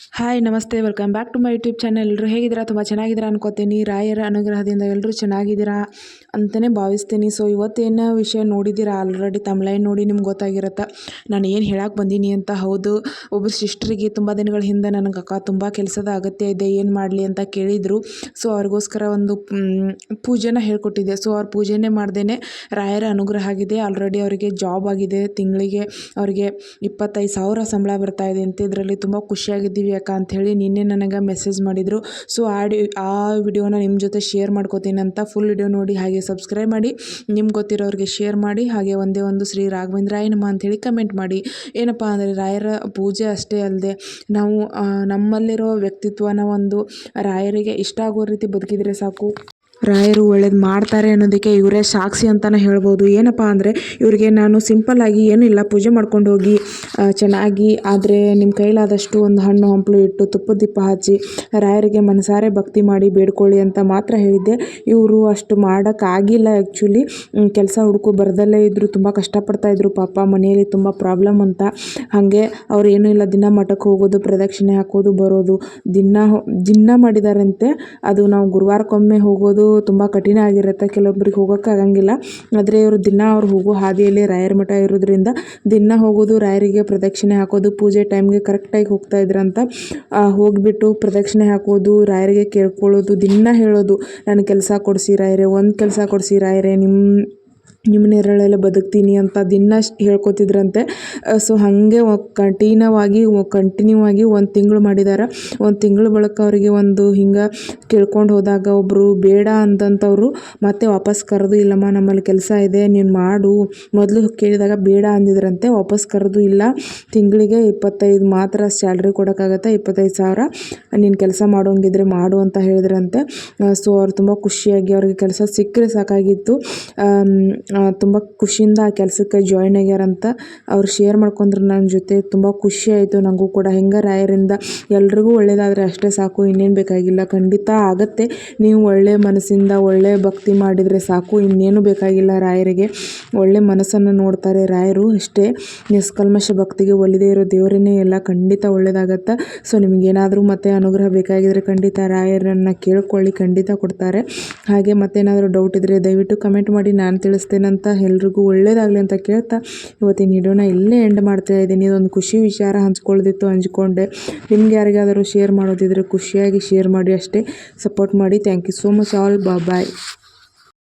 Hi ನಮಸ್ತೆ. Welcome back to my YouTube channel ಎಲ್ಲರೂ ಹೇಗಿದ್ದೀರಾ? ತುಂಬ ಚೆನ್ನಾಗಿದ್ದೀರಾ ಅನ್ಕೋತೀನಿ. ರಾಯರ ಅನುಗ್ರಹದಿಂದ ಎಲ್ಲರೂ ಚೆನ್ನಾಗಿದ್ದೀರಾ ಅಂತಲೇ ಭಾವಿಸ್ತೀನಿ. ಸೊ ಇವತ್ತೇನು ವಿಷಯ ನೋಡಿದ್ದೀರಾ? ಆಲ್ರೆಡಿ ತಮ್ಲೈನ್ ನೋಡಿ ನಿಮ್ಗೆ ಗೊತ್ತಾಗಿರುತ್ತೆ. ನಾನು ಏನು ಹೇಳಕ್ಕೆ ಬಂದೀನಿ ಅಂತ? ಹೌದು. ಒಬ್ಬ ಸಿಸ್ಟ್ರಿಗೆ ತುಂಬ ದಿನಗಳ ಹಿಂದೆ ನನಗೆ ಅಕ್ಕ ತುಂಬ ಕೆಲಸದ ಅಗತ್ಯ ಇದೆ. ಏನು ಮಾಡಲಿ ಅಂತ ಕೇಳಿದರು. ಸೊ ಅವ್ರಿಗೋಸ್ಕರ ಒಂದು ಪೂಜೆನ ಹೇಳ್ಕೊಟ್ಟಿದ್ದೆ. ಸೊ ಅವ್ರ ಪೂಜೆನೇ ಮಾಡ್ದೇ ರಾಯರ ಅನುಗ್ರಹ ಆಗಿದೆ. ಆಲ್ರೆಡಿ ಅವರಿಗೆ ಜಾಬ್ ಆಗಿದೆ. ತಿಂಗಳಿಗೆ ಅವರಿಗೆ ಇಪ್ಪತ್ತೈದು ಸಾವಿರ ಸಂಬಳ ಬರ್ತಾ ಇದೆ ಅಂತ ಇದರಲ್ಲಿ ತುಂಬ ಖುಷಿಯಾಗಿದ್ದೀವಿ. ಅಕ್ಕ ಅಂಥೇಳಿ ನಿನ್ನೆ ನನಗೆ ಮೆಸೇಜ್ ಮಾಡಿದರು. ಸೊ ಆಡಿ ಆ ವಿಡಿಯೋನ ನಿಮ್ಮ ಜೊತೆ ಶೇರ್ ಮಾಡ್ಕೋತೀನಿ ಅಂತ ಫುಲ್ ವಿಡಿಯೋ ನೋಡಿ ಹಾಗೆ ಸಬ್ಸ್ಕ್ರೈಬ್ ಮಾಡಿ. ನಿಮ್ಗೆ ಗೊತ್ತಿರೋರಿಗೆ ಶೇರ್ ಮಾಡಿ, ಹಾಗೆ ಒಂದೇ ಒಂದು ಶ್ರೀ ರಾಘವೇಂದ್ರಾಯ ನಮ ಅಂಥೇಳಿ ಕಮೆಂಟ್ ಮಾಡಿ. ಏನಪ್ಪ ಅಂದರೆ ರಾಯರ ಪೂಜೆ ಅಷ್ಟೇ ಅಲ್ಲದೆ ನಾವು ನಮ್ಮಲ್ಲಿರೋ ವ್ಯಕ್ತಿತ್ವನ ಒಂದು ರಾಯರಿಗೆ ಇಷ್ಟ ಆಗೋ ರೀತಿ ಬದುಕಿದರೆ ಸಾಕು. ರಾಯರು ಒಳ್ಳೇದು ಮಾಡ್ತಾರೆ ಅನ್ನೋದಕ್ಕೆ ಇವರೇ ಸಾಕ್ಷಿ ಅಂತಲೇ ಹೇಳ್ಬೋದು. ಏನಪ್ಪ ಅಂದರೆ ಇವರಿಗೆ ನಾನು ಸಿಂಪಲ್ಲಾಗಿ ಏನಿಲ್ಲ, ಪೂಜೆ ಮಾಡ್ಕೊಂಡು ಹೋಗಿ ಚೆನ್ನಾಗಿ ಆದರೆ ನಿಮ್ಮ ಕೈಲಾದಷ್ಟು ಒಂದು ಹಣ್ಣು, ಹಂಪಲು ಇಟ್ಟು ತುಪ್ಪದ ದೀಪ ಹಚ್ಚಿ ರಾಯರಿಗೆ ಮನಸಾರೆ ಭಕ್ತಿ ಮಾಡಿ ಬೇಡ್ಕೊಳ್ಳಿ ಅಂತ ಮಾತ್ರ ಹೇಳಿದ್ದೆ. ಇವರು ಅಷ್ಟು ಮಾಡೋಕ್ಕಾಗಿಲ್ಲ ಆ್ಯಕ್ಚುಲಿ ಕೆಲಸ ಹುಡುಕು ಬರದಲ್ಲೇ ಇದ್ದರು ತುಂಬ ಕಷ್ಟಪಡ್ತಾಯಿದ್ರು ಪಾಪ. ಮನೆಯಲ್ಲಿ ತುಂಬ ಪ್ರಾಬ್ಲಮ್ ಅಂತ. ಹಾಗೆ ಅವ್ರು ಏನೂ ಇಲ್ಲ, ದಿನ ಮಠಕ್ಕೆ ಹೋಗೋದು, ಪ್ರದಕ್ಷಿಣೆ ಹಾಕೋದು, ಬರೋದು. ದಿನ ದಿನ ಮಾಡಿದಾರಂತೆ. ಅದು ನಾವು ಗುರುವಾರಕ್ಕೊಮ್ಮೆ ಹೋಗೋದು ತುಂಬ ಕಠಿಣ ಆಗಿರುತ್ತೆ. ಕೆಲವೊಬ್ರಿಗೆ ಹೋಗೋಕ್ಕಾಗಂಗಿಲ್ಲ ಆದರೆ ಇವರು ದಿನ ಅವ್ರು ಹೋಗೋ ಹಾದಿಯಲ್ಲಿ ರಾಯರ ಮಠ ಇರೋದ್ರಿಂದ ದಿನ ಹೋಗೋದು ರಾಯರಿಗೆ ಪ್ರದಕ್ಷಿಣೆ ಹಾಕೋದು, ಪೂಜೆ ಟೈಮ್ಗೆ ಕರೆಕ್ಟಾಗಿ ಹೋಗ್ತಾ ಇದ್ರಂತ ಹೋಗ್ಬಿಟ್ಟು ಪ್ರದಕ್ಷಿಣೆ ಹಾಕೋದು, ರಾಯರಿಗೆ ಕೇಳ್ಕೊಳ್ಳೋದು, ದಿನ ಹೇಳೋದು, ನಾನು ಕೆಲಸ ಕೊಡಿಸಿ ರಾಯರೇ, ಒಂದು ಕೆಲಸ ಕೊಡಿಸಿ ರಾಯರೇ ನಿಮ್ಮ ನಿಮ್ಮ ನೆರಳಲ್ಲೇ ಬದುಕ್ತೀನಿ ಅಂತ ದಿನ ಹೇಳ್ಕೊತಿದ್ರಂತೆ. ಸೊ ಹಾಗೆ ಕಂಟಿನ್ಯೂವಾಗಿ ಕಂಟಿನ್ಯೂ ಆಗಿ ಒಂದು ತಿಂಗಳು ಮಾಡಿದ್ದಾರೆ ಒಂದು ತಿಂಗಳು ಬಳಿಕ ಅವರಿಗೆ ಒಂದು ಹಿಂಗೆ ಕೇಳ್ಕೊಂಡು ಹೋದಾಗ ಒಬ್ಬರು ಬೇಡ ಅಂತಂತವರು ಮತ್ತೆ ವಾಪಸ್ ಕರೆದು ಇಲ್ಲಮ್ಮ, ನಮ್ಮಲ್ಲಿ ಕೆಲಸ ಇದೆ, ನೀನು ಮಾಡು. ಮೊದಲು ಕೇಳಿದಾಗ, ಬೇಡ ಅಂದಿದ್ರಂತೆ, ವಾಪಸ್ ಕರೆದು ಇಲ್ಲ. ತಿಂಗಳಿಗೆ ಇಪ್ಪತ್ತೈದು ಮಾತ್ರ ಸ್ಯಾಲ್ರಿ ಕೊಡೋಕ್ಕಾಗತ್ತೆ, ಇಪ್ಪತ್ತೈದು ಸಾವಿರ. ನೀನು ಕೆಲಸ ಮಾಡೋಂಗಿದ್ರೆ ಮಾಡು ಅಂತ ಹೇಳಿದ್ರಂತೆ. ಸೊ ಅವ್ರು ತುಂಬ ಖುಷಿಯಾಗಿ ಅವ್ರಿಗೆ ಕೆಲಸ ಸಿಕ್ಕರೆ ಸಾಕಾಗಿತ್ತು. ತುಂಬ ಖುಷಿಯಿಂದ ಆ ಕೆಲಸಕ್ಕೆ ಜಾಯ್ನ್ ಆಗ್ಯಾರಂತ ಅವ್ರು ಶೇರ್ ಮಾಡ್ಕೊಂಡ್ರು ನನ್ನ ಜೊತೆ. ತುಂಬ ಖುಷಿ ಆಯಿತು. ನನಗೂ ಕೂಡ ಹೆಂಗೆ ರಾಯರಿಂದ ಎಲ್ರಿಗೂ ಒಳ್ಳೆಯದಾದರೆ ಅಷ್ಟೇ ಸಾಕು, ಇನ್ನೇನು ಬೇಕಾಗಿಲ್ಲ. ಖಂಡಿತ ಆಗತ್ತೆ. ನೀವು ಒಳ್ಳೆಯ ಮನಸ್ಸಿಂದ ಒಳ್ಳೆಯ ಭಕ್ತಿ ಮಾಡಿದರೆ ಸಾಕು, ಇನ್ನೇನು ಬೇಕಾಗಿಲ್ಲ ರಾಯರಿಗೆ. ಒಳ್ಳೆ ಮನಸ್ಸನ್ನು ನೋಡ್ತಾರೆ ರಾಯರು ಅಷ್ಟೇ. ನಿಷ್ಕಲ್ಮಶ ಭಕ್ತಿಗೆ ಒಲಿದೇ ಇರೋ ದೇವರನ್ನೇ ಎಲ್ಲ ಖಂಡಿತ ಒಳ್ಳೇದಾಗತ್ತೆ. ಸೊ ನಿಮಗೇನಾದರೂ ಮತ್ತೆ ಅನುಗ್ರಹ ಬೇಕಾಗಿದ್ದರೆ ಖಂಡಿತ ರಾಯರನ್ನು ಕೇಳ್ಕೊಳ್ಳಿ, ಖಂಡಿತ ಕೊಡ್ತಾರೆ. ಹಾಗೆ ಮತ್ತೇನಾದರೂ ಡೌಟ್ ಇದ್ದರೆ ದಯವಿಟ್ಟು ಕಮೆಂಟ್ ಮಾಡಿ, ನಾನು ತಿಳಿಸ್ತೇನಂತ ಎಲ್ರಿಗೂ ಒಳ್ಳೇದಾಗಲಿ ಅಂತ ಕೇಳ್ತಾ ಇವತ್ತಿನ ವಿಡಿಯೋನ ಇಲ್ಲೇ ಎಂಡ್ ಮಾಡ್ತಾ ಇದ್ದೀನಿ. ಇದೊಂದು ಖುಷಿ ವಿಚಾರ ಹಂಚ್ಕೊಳ್ಳೋದಿತ್ತು ಹಂಚ್ಕೊಂಡೆ. ನಿಮ್ಗೆ ಯಾರಿಗಾದರೂ ಶೇರ್ ಮಾಡೋದಿದ್ರೆ ಖುಷಿಯಾಗಿ ಶೇರ್ ಮಾಡಿ ಅಷ್ಟೇ ಸಪೋರ್ಟ್ ಮಾಡಿ. Thank you so much all bye